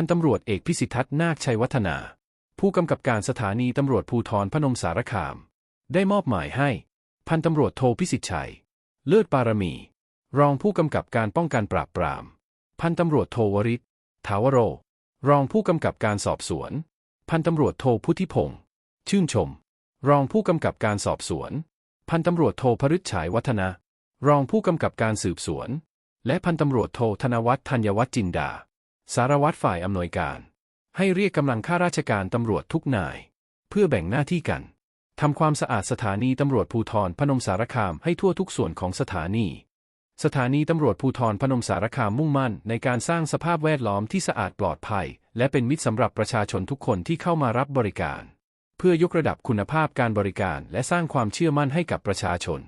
พันตำรวจเอกพิสิทธัตนาคชัยวัฒนา ผู้กำกับการสถานีตำรวจภูธรพนมสารคาม ได้มอบหมายให้ พันตำรวจโทพิสิทธิ์ชัย เลิศปารมี รองผู้กำกับการป้องกันปราบปราม พันตำรวจโทวริศถาวโร รองผู้กำกับการสอบสวน พันตำรวจโทพุทธิพงษ์ชื่นชม รองผู้กำกับการสอบสวน พันตำรวจโทพฤชฉายวัฒนะ รองผู้กำกับการสืบสวน และพันตำรวจโทธนวัฒน์ธัญวัฒน์จินดา สารวัตรฝ่ายอำนวยการ ให้เรียกกำลังข้าราชการตำรวจทุกนาย เพื่อแบ่งหน้าที่กันทำความสะอาดสถานีตำรวจภูธรพนมสารคามให้ทั่วทุกส่วนของสถานี สถานีตำรวจภูธรพนมสารคามมุ่งมั่นในการสร้างสภาพแวดล้อมที่สะอาดปลอดภัย และเป็นมิตรสำหรับประชาชนทุกคนที่เข้ามารับบริการ เพื่อยกระดับคุณภาพการบริการและสร้างความเชื่อมั่นให้กับประชาชน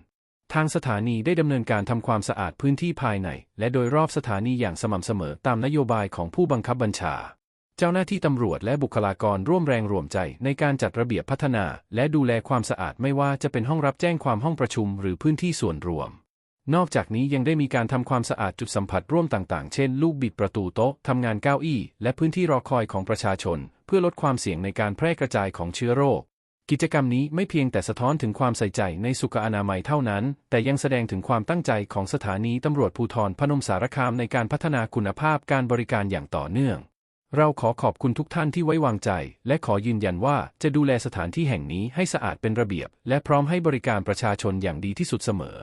ทางสถานีได้ดำเนินการทำความสะอาดพื้นที่ภายใน และโดยรอบสถานีอย่างสม่ำเสมอตามนโยบายของผู้บังคับบัญชา เจ้าหน้าที่ตำรวจและบุคลากรร่วมแรงร่วมใจในการจัดระเบียบพัฒนา และดูแลความสะอาดไม่ว่าจะเป็นห้องรับแจ้งความห้องประชุมหรือพื้นที่ส่วนรวม นอกจากนี้ยังได้มีการทำความสะอาดจุดสัมผัสร่วมต่างๆ เช่น ลูกบิดประตูโต๊ะทำงานเก้าอี้ และพื้นที่รอคอยของประชาชน เพื่อลดความเสี่ยงในการแพร่กระจายของเชื้อโรค กิจกรรมนี้ไม่เพียงแต่สะท้อนถึงความใส่ใจในสุขอนามัยเท่านั้น แต่ยังแสดงถึงความตั้งใจของสถานีตำรวจภูธรพนมสารคามในการพัฒนาคุณภาพการบริการอย่างต่อเนื่อง เราขอขอบคุณทุกท่านที่ไว้วางใจ และขอยืนยันว่าจะดูแลสถานที่แห่งนี้ให้สะอาดเป็นระเบียบ และพร้อมให้บริการประชาชนอย่างดีที่สุดเสมอ